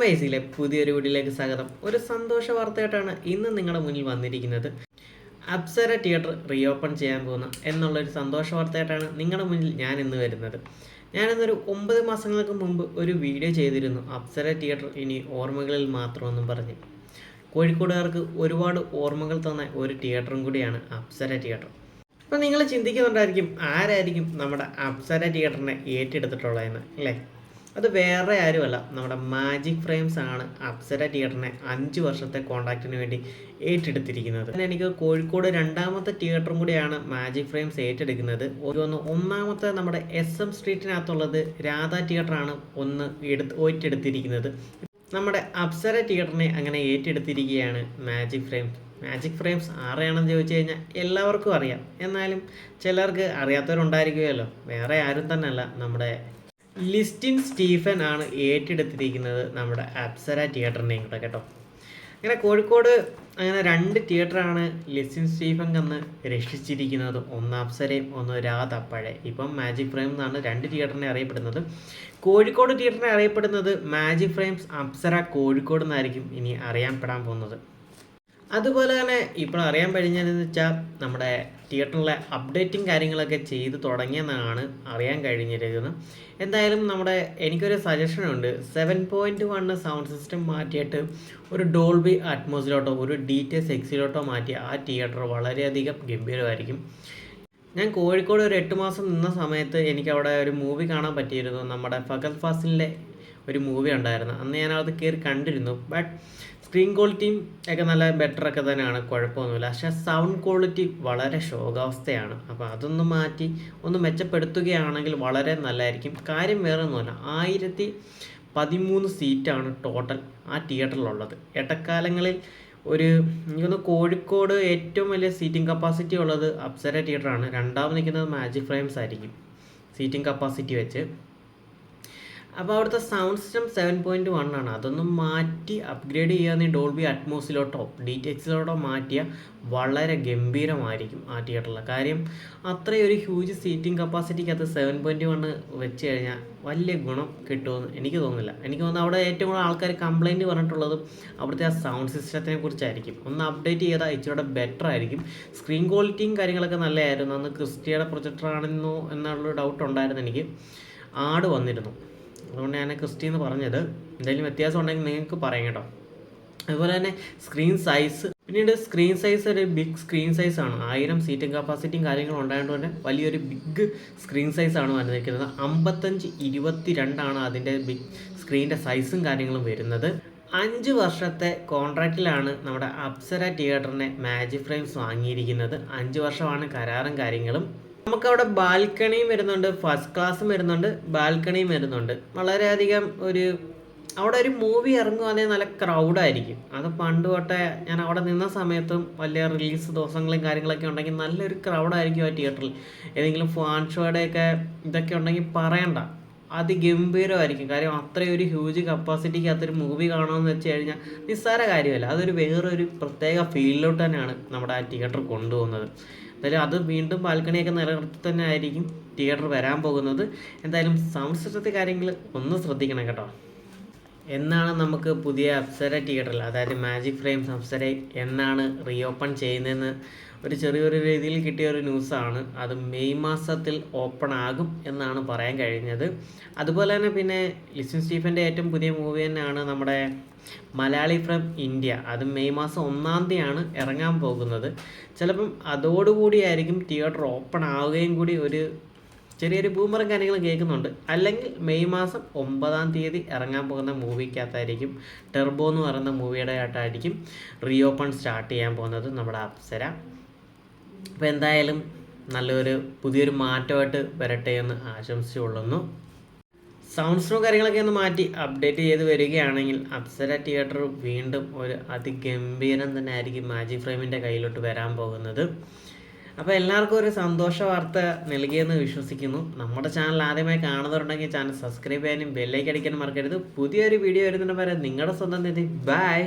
വയസ്സിലെ പുതിയൊരു വീഡിയോയിലേക്ക് സ്വാഗതം. ഒരു സന്തോഷ വാർത്തയായിട്ടാണ് ഇന്ന് നിങ്ങളുടെ മുന്നിൽ വന്നിരിക്കുന്നത്. അപ്സര തിയേറ്റർ റീഓപ്പൺ ചെയ്യാൻ പോകുന്ന എന്നുള്ളൊരു സന്തോഷ വാർത്തയായിട്ടാണ് നിങ്ങളുടെ മുന്നിൽ ഞാൻ ഇന്ന് വരുന്നത്. ഞാനിന്നൊരു ഒമ്പത് മാസങ്ങൾക്ക് മുമ്പ് ഒരു വീഡിയോ ചെയ്തിരുന്നു അപ്സര തിയേറ്റർ ഇനി ഓർമ്മകളിൽ മാത്രമെന്നും പറഞ്ഞ്. കോഴിക്കോടുകാർക്ക് ഒരുപാട് ഓർമ്മകൾ തന്ന ഒരു തിയേറ്ററും കൂടിയാണ് അപ്സര തിയേറ്റർ. അപ്പോൾ നിങ്ങൾ ചിന്തിക്കുന്നുണ്ടായിരിക്കും ആരായിരിക്കും നമ്മുടെ അപ്സര തിയേറ്ററിനെ ഏറ്റെടുത്തിട്ടുള്ളതെന്ന് അല്ലേ? അത് വേറെ ആരുമല്ല. നമ്മുടെ മാജിക് ഫ്രെയിംസ് ആണ് അപ്സര തിയേറ്ററിനെ അഞ്ച് വർഷത്തെ കോൺട്രാക്റ്റിന് വേണ്ടി ഏറ്റെടുത്തിരിക്കുന്നത്. അങ്ങനെ എനിക്ക് കോഴിക്കോട് രണ്ടാമത്തെ തിയേറ്ററും കൂടിയാണ് മാജിക് ഫ്രെയിംസ് ഏറ്റെടുക്കുന്നത്. ഒരു ഒന്ന് ഒന്നാമത്തെ നമ്മുടെ എസ് എം സ്ട്രീറ്റിനകത്തുള്ളത് രാധ തിയേറ്ററാണ് ഒന്ന് എടുത്ത് ഏറ്റെടുത്തിരിക്കുന്നത്. നമ്മുടെ അപ്സര തിയേറ്ററിനെ അങ്ങനെ ഏറ്റെടുത്തിരിക്കുകയാണ് മാജിക് ഫ്രെയിംസ് മാജിക് ഫ്രെയിംസ് ആരെയാണെന്ന് ചോദിച്ചു കഴിഞ്ഞാൽ എല്ലാവർക്കും അറിയാം. എന്നാലും ചിലർക്ക് അറിയാത്തവരുണ്ടായിരിക്കുമല്ലോ. വേറെ ആരും തന്നെയല്ല നമ്മുടെ ലിസ്റ്റിൻ സ്റ്റീഫൻ ആണ് ഏറ്റെടുത്തിരിക്കുന്നത് നമ്മുടെ അപ്സര തിയേറ്ററിനെയും കൂടെ കേട്ടോ. അങ്ങനെ കോഴിക്കോട് അങ്ങനെ രണ്ട് തിയേറ്ററാണ് ലിസ്റ്റിൻ സ്റ്റീഫൻ കന്ന് രക്ഷിച്ചിരിക്കുന്നത്. ഒന്ന് അപ്സരയും ഒന്ന് രാധപ്പഴ ഇപ്പം മാജിക് ഫ്രെയിം എന്നാണ് രണ്ട് തിയേറ്ററിനെ അറിയപ്പെടുന്നത്. കോഴിക്കോട് തിയേറ്ററിനെ അറിയപ്പെടുന്നത് മാജിക് ഫ്രെയിംസ് അപ്സര കോഴിക്കോട് എന്നായിരിക്കും ഇനി അറിയപ്പെടാൻ പോകുന്നത്. അതുപോലെ തന്നെ ഇപ്പോൾ അറിയാൻ കഴിഞ്ഞതെന്ന് വെച്ചാൽ നമ്മുടെ തിയേറ്ററിലെ അപ്ഡേറ്റും കാര്യങ്ങളൊക്കെ ചെയ്ത് തുടങ്ങിയെന്നാണ് അറിയാൻ കഴിഞ്ഞിരിക്കുന്നത്. എന്തായാലും നമ്മുടെ എനിക്കൊരു സജഷൻ ഉണ്ട്. Seven point one sound system മാറ്റിയിട്ട് ഒരു ഡോൾബി അറ്റ്മോസിലോട്ടോ ഒരു ഡി ടി എസ് എക്സിലോട്ടോ മാറ്റിയ ആ തിയേറ്റർ വളരെയധികം ഗംഭീരമായിരിക്കും. ഞാൻ കോഴിക്കോട് ഒരു എട്ട് മാസം നിന്ന സമയത്ത് എനിക്ക് അവിടെ ഒരു മൂവി കാണാൻ പറ്റിയിരുന്നു. നമ്മുടെ ഫഗത് ഫാസിലിന്റെ ഒരു മൂവി ഉണ്ടായിരുന്നു അന്ന് ഞാൻ അത് കയറി കണ്ടിരുന്നു. ബട്ട് സ്ക്രീൻ ക്വാളിറ്റിയും ഒക്കെ നല്ല ബെറ്റർ ഒക്കെ തന്നെയാണ്. കുഴപ്പമൊന്നുമില്ല. പക്ഷേ സൗണ്ട് ക്വാളിറ്റി വളരെ ശോകാവസ്ഥയാണ്. അപ്പോൾ അതൊന്ന് മാറ്റി ഒന്ന് മെച്ചപ്പെടുത്തുകയാണെങ്കിൽ വളരെ നല്ലതായിരിക്കും. കാര്യം വേറെ ഒന്നുമല്ല ആയിരത്തി പതിമൂന്ന് സീറ്റാണ് ടോട്ടൽ ആ തിയേറ്ററിലുള്ളത് ഇടക്കാലങ്ങളിൽ ഒരു എനിക്കൊന്ന് കോഴിക്കോട് ഏറ്റവും വലിയ സീറ്റിംഗ് കപ്പാസിറ്റി ഉള്ളത് അപ്സര തിയേറ്ററാണ് രണ്ടാമത് നിൽക്കുന്നത് മാജിക് ഫ്രെയിംസ് ആയിരിക്കും. സീറ്റിംഗ് കപ്പാസിറ്റി വെച്ച്. അപ്പോൾ അവിടുത്തെ sound system seven point one ആണ്. അതൊന്നും മാറ്റി അപ്ഗ്രേഡ് ചെയ്യാന്ന് ഡോൾബി അറ്റ്മോസിലോട്ടോ ഡി ടി എക്സിലോട്ടോ മാറ്റിയ വളരെ ഗംഭീരമായിരിക്കും ആ തിയേറ്ററിൽ കാര്യം അത്രയും ഒരു ഹ്യൂജ് സീറ്റിംഗ് കപ്പാസിറ്റിക്ക് അത് സെവൻ പോയിന്റ് വൺ വെച്ച് കഴിഞ്ഞാൽ വലിയ ഗുണം കിട്ടുമെന്ന് എനിക്ക് തോന്നുന്നില്ല. എനിക്ക് തോന്നുന്നു അവിടെ ഏറ്റവും കൂടുതൽ ആൾക്കാർ കംപ്ലൈന്റ് പറഞ്ഞിട്ടുള്ളതും അവിടുത്തെ ആ സൗണ്ട് സിസ്റ്റത്തിനെ കുറിച്ചായിരിക്കും. ഒന്ന് അപ്ഡേറ്റ് ചെയ്താൽ ഇച്ചിരി ബെറ്റർ ആയിരിക്കും. സ്ക്രീൻ ക്വാളിറ്റിയും കാര്യങ്ങളൊക്കെ നല്ലതായിരുന്നു. അന്ന് ക്രിസ്റ്റിയുടെ പ്രൊജക്ടറാണെന്നോ എന്നുള്ളൊരു ഡൗട്ട് ഉണ്ടായിരുന്നു എനിക്ക്. ആട് വന്നിരുന്നു. അതുകൊണ്ട് ഞാൻ ക്രിസ്റ്റി എന്ന് പറഞ്ഞത്. എന്തെങ്കിലും വ്യത്യാസം ഉണ്ടെങ്കിൽ നിങ്ങൾക്ക് പറയാം കേട്ടോ. അതുപോലെ തന്നെ സ്ക്രീൻ സൈസ് പിന്നീട് സ്ക്രീൻ സൈസ് ഒരു ബിഗ് സ്ക്രീൻ സൈസ് ആണ്. ആയിരം സീറ്റിംഗ് കപ്പാസിറ്റിയും കാര്യങ്ങളും ഉണ്ടായതുകൊണ്ട് തന്നെ വലിയൊരു ബിഗ് സ്ക്രീൻ സൈസ് ആണ് വന്നിരിക്കുന്നത്. അമ്പത്തഞ്ച് ഇരുപത്തി രണ്ടാണ് അതിന്റെ ബിഗ് സ്ക്രീനിന്റെ സൈസും കാര്യങ്ങളും വരുന്നത്. അഞ്ച് വർഷത്തെ കോൺട്രാക്റ്റിലാണ് നമ്മുടെ അപ്സര തിയേറ്ററിനെ മാജിക് ഫ്രെയിംസ് വാങ്ങിയിരിക്കുന്നത്. അഞ്ച് വർഷമാണ് കരാറും കാര്യങ്ങളും. നമുക്കവിടെ ബാൽക്കണിയും വരുന്നുണ്ട് ഫസ്റ്റ് ക്ലാസ്സും വരുന്നുണ്ട് ബാൽക്കണിയും വരുന്നുണ്ട്. വളരെയധികം ഒരു അവിടെ ഒരു മൂവി ഇറങ്ങുവാണെങ്കിൽ നല്ല ക്രൗഡായിരിക്കും അത് പണ്ട് തൊട്ടേ ഞാൻ അവിടെ നിന്ന സമയത്തും വലിയ റിലീസ് ദിവസങ്ങളും കാര്യങ്ങളൊക്കെ ഉണ്ടെങ്കിൽ നല്ലൊരു ക്രൗഡായിരിക്കും ആ തിയേറ്ററിൽ ഏതെങ്കിലും ഫാൻ ഷോയുടെയൊക്കെ ഇതൊക്കെ ഉണ്ടെങ്കിൽ പറയണ്ട. അതിഗംഭീരമായിരിക്കും. കാര്യം അത്രയും ഒരു ഹ്യൂജ് കപ്പാസിറ്റിക്ക് അതൊരു മൂവി കാണുമെന്ന് വെച്ച് കഴിഞ്ഞാൽ നിസ്സാര കാര്യമല്ല. അതൊരു വേറൊരു പ്രത്യേക ഫീലിലോട്ട് തന്നെയാണ് നമ്മുടെ ആ തിയേറ്റർ കൊണ്ടുപോകുന്നത്. എന്തായാലും അത് വീണ്ടും ബാൽക്കണിയൊക്കെ നിലനിർത്തി തന്നെ ആയിരിക്കും തിയേറ്റർ വരാൻ പോകുന്നത്. എന്തായാലും സൗണ്ട് സിസ്റ്റത്തെ കാര്യങ്ങൾ ഒന്ന് ശ്രദ്ധിക്കണം കേട്ടോ. എന്നാണ് നമുക്ക് പുതിയ അപ്സര തിയേറ്ററിൽ അതായത് മാജിക് ഫ്രെയിംസ് അപ്സര എന്നാണ് റീഓപ്പൺ ചെയ്യുന്നതെന്ന് ഒരു ചെറിയൊരു രീതിയിൽ കിട്ടിയ ഒരു ന്യൂസാണ് അത് മെയ് മാസത്തിൽ ഓപ്പൺ ആകും എന്നാണ് പറയാൻ കഴിഞ്ഞത്. അതുപോലെ തന്നെ പിന്നെ ലിസൺ സ്റ്റീഫന്റെ ഏറ്റവും പുതിയ മൂവി തന്നെയാണ് നമ്മുടെ മലയാളി ഫ്രം ഇന്ത്യ. അത് മെയ് മാസം ഒന്നാം തീയതിയാണ് ഇറങ്ങാൻ പോകുന്നത്. ചിലപ്പം അതോടുകൂടിയായിരിക്കും തിയേറ്റർ ഓപ്പൺ ആവുകയും കൂടി ഒരു ചെറിയൊരു ബൂമറും കാര്യങ്ങളും കേൾക്കുന്നുണ്ട്. അല്ലെങ്കിൽ മെയ് മാസം ഒമ്പതാം തീയതി ഇറങ്ങാൻ പോകുന്ന മൂവിക്കകത്തായിരിക്കും ടെർബോ എന്ന് പറയുന്ന മൂവിയുടെ ആയിട്ടായിരിക്കും റീ ഓപ്പൺ സ്റ്റാർട്ട് ചെയ്യാൻ പോകുന്നത് നമ്മുടെ അപ്സര. അപ്പോൾ എന്തായാലും നല്ലൊരു പുതിയൊരു മാറ്റമായിട്ട് വരട്ടെ എന്ന് ആശംസിച്ചുകൊള്ളുന്നു. സൗണ്ട് സ്ട്രോ കാര്യങ്ങളൊക്കെ ഒന്ന് മാറ്റി അപ്ഡേറ്റ് ചെയ്ത് വരികയാണെങ്കിൽ അപ്സര തിയേറ്റർ വീണ്ടും ഒരു അതിഗംഭീരം തന്നെ ആയിരിക്കും മാജിക് ഫ്രെയിമിന്റെ കയ്യിലോട്ട് വരാൻ പോകുന്നത്. അപ്പോൾ എല്ലാവർക്കും ഒരു സന്തോഷ വാർത്ത നൽകിയെന്ന് വിശ്വസിക്കുന്നു. നമ്മുടെ ചാനൽ ആദ്യമായി കാണുന്നവരുണ്ടെങ്കിൽ ചാനൽ സബ്സ്ക്രൈബ് ചെയ്യാനും ബെല്ലൈക്ക് അടിക്കാനും മറക്കരുത്. പുതിയൊരു വീഡിയോ വരുന്നതിന് വരെ നിങ്ങളുടെ സ്വന്തം നിധി. ബൈ